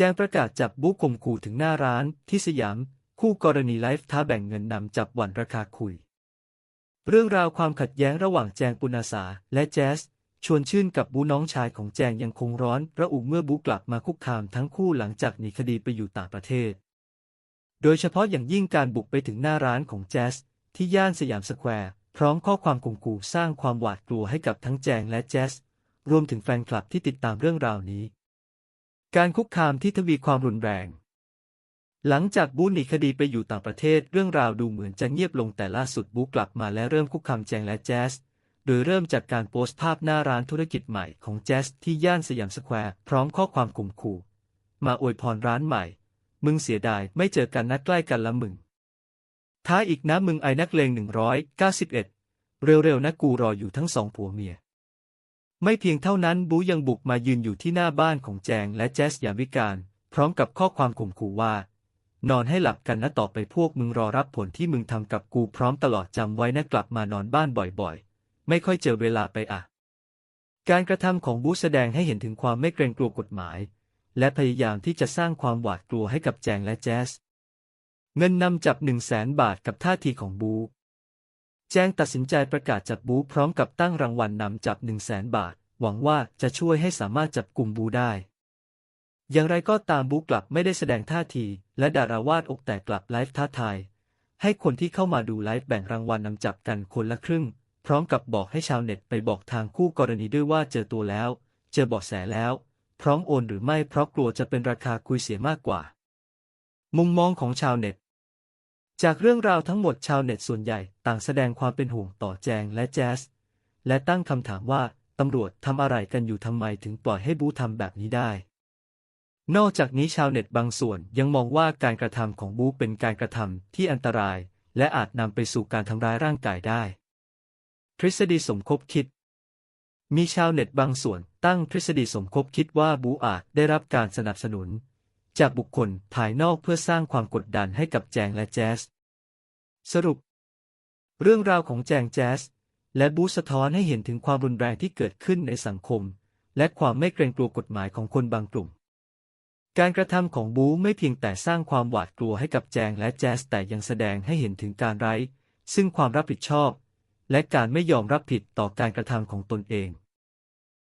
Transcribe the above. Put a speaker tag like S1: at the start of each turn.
S1: จ้งประกาศจับบุ๊กข่มขู่ถึงหน้าร้านที่สยาม คู่กรณีไลฟ์ท้าแบ่งเงินนำจับหวันราคาคุย เรื่องราวความขัดแย้งระหว่างแจงปุณาสาและแจ๊สชวนชื่นกับบูน้องชายของแจงยังคงร้อนระอุเมื่อบูกลับมาคุกคามทั้งคู่หลังจากหนีคดีไปอยู่ต่างประเทศ โดยเฉพาะอย่างยิ่งการบุกไปถึงหน้าร้านของแจ๊สที่ย่านสยามสแควร์พร้อมข้อความข่มขู่สร้างความหวาดกลัวให้กับทั้งแจงและแจ๊สรวมถึงแฟนคลับที่ติดตามเรื่องราวนี้ การคุกคามที่ทวีความรุนแรง หลังจากบูหนีคดีไปอยู่ต่างประเทศเรื่องราวดูเหมือนจะเงียบลงแต่ล่าสุดบูกลับมาและเริ่มคุกคามแจงและแจ๊สโดยเริ่มจากการโพสต์ภาพหน้าร้านธุรกิจใหม่ของแจ๊สที่ย่านสยามสแควร์พร้อมข้อความข่มขู่ มาอวยพรร้านใหม่ มึงเสียดายไม่เจอกันนัดใกล้กันละมึง ท้ายอีกนะมึงไอ้นักเลงหนึ่งร้อยเก้าสิบเอ็ดเร็วๆนะกูรออยู่ทั้งสองผัวเมีย ไม่เพียงเท่านั้นบูยังบุกมายืนอยู่ที่หน้าบ้านของแจงและแจสยามวิการ พร้อมกับข้อความข่มขู่ว่า นอนให้หลับกันนะต่อไปพวกมึงรอรับผลที่มึงทำกับกูพร้อมตลอดจำไว้นะกลับมานอนบ้านบ่อยๆ ไม่ค่อยเจอเวลาไปอะ การกระทำของบูแสดงให้เห็นถึงความไม่เกรงกลัวกฎหมาย และพยายามที่จะสร้างความหวาดกลัวให้กับแจงและแจสเงินนำจับหนึ่งแสนบาทกับท่าทีของบู แจงตัดสินใจประกาศจับบูพร้อมกับตั้งรางวัลนนำจับหนึ่งแสนบาท หวังว่าจะช่วยให้สามารถจับกลุ่มบูได้ อย่างไรก็ตามบูกลับไม่ได้แสดงท่าที และดาราวาดอกแตกกลับไลฟ์ท้าทาย ให้คนที่เข้ามาดูไลฟ์แบ่งรางวัลนำจับกันคนละครึ่ง พร้อมกับบอกให้ชาวเน็ตไปบอกทางคู่กรณีด้วยว่าเจอตัวแล้ว เจอเบาะแสแล้ว พร้อมโอนหรือไม่เพราะกลัวจะเป็นราคาคุยเสียมากกว่า มุมมองของชาวเน็ต จากเรื่องราวทั้งหมดชาวเน็ตส่วนใหญ่ต่างแสดงความเป็นห่วงต่อแจงและแจ๊สและตั้งคำถามว่าตำรวจทำอะไรกันอยู่ทำไมถึงปล่อยให้บูทำแบบนี้ได้ นอกจากนี้ชาวเน็ตบางส่วนยังมองว่าการกระทำของบูเป็นการกระทำที่อันตราย และอาจนำไปสู่การทำร้ายร่างกายได้ ทฤษฎีสมคบคิด มีชาวเน็ตบางส่วนตั้งทฤษฎีสมคบคิดว่าบูอาจได้รับการสนับสนุน จากบุคคลภายนอกเพื่อสร้างความกดดันให้กับแจงและแจ๊ส สรุป เรื่องราวของแจงแจ๊สและบูสะท้อนให้เห็นถึงความรุนแรงที่เกิดขึ้นในสังคม และความไม่เกรงกลัวกฎหมายของคนบางกลุ่ม การกระทำของบูไม่เพียงแต่สร้างความหวาดกลัวให้กับแจงและแจ๊สแต่ยังแสดงให้เห็นถึงการไร้ ซึ่งความรับผิดชอบ และการไม่ยอมรับผิดต่อการกระทำของตนเอง